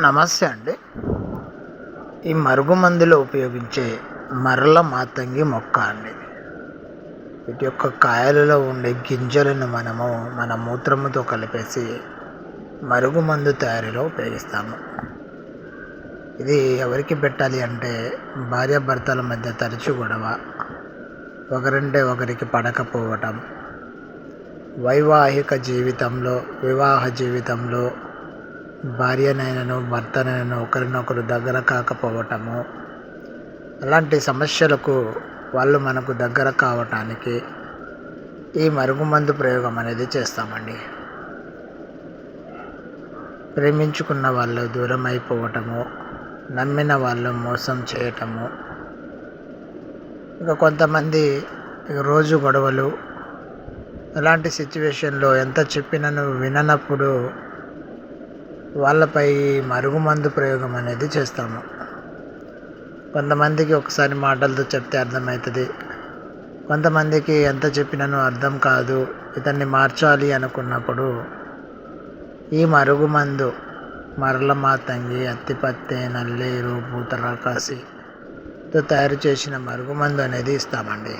నమస్తే అండి. ఈ మరుగుమందులో ఉపయోగించే మరల మాతంగి మొక్క అండి. వీటి యొక్క కాయలలో ఉండే గింజలను మనము మన మూత్రముతో కలిపేసి మరుగుమందు తయారీలో ఉపయోగిస్తాము. ఇది ఎవరికి పెట్టాలి అంటే భార్యాభర్తల మధ్య తరచు గొడవ ఒకరంటే ఒకరికి పడకపోవటం వైవాహిక జీవితంలో వివాహ జీవితంలో భార్యనైనను భర్తనైనను ఒకరినొకరు దగ్గర కాకపోవటము. అలాంటి సమస్యలకు వాళ్ళు మనకు దగ్గర కావటానికి ఈ మరుగుమందు ప్రయోగం అనేది చేస్తామండి. ప్రేమించుకున్న వాళ్ళు దూరం అయిపోవటము నమ్మిన వాళ్ళు మోసం చేయటము. ఇంకా కొంతమంది రోజు గొడవలు అలాంటి సిచ్యువేషన్లో ఎంత చెప్పినను విననప్పుడు వాళ్ళపై మరుగుమందు ప్రయోగం అనేది చేస్తాము. కొంతమందికి ఒకసారి మాటలతో చెప్తే అర్థమవుతుంది కొంతమందికి ఎంత చెప్పినను అర్థం కాదు. ఇతన్ని మార్చాలి అనుకున్నప్పుడు ఈ మరుగుమందు మరల మాతంగి అత్తిపత్తి నల్లేరు పూతరాకాసితో తయారు చేసిన మరుగుమందు అనేది ఇస్తామండి.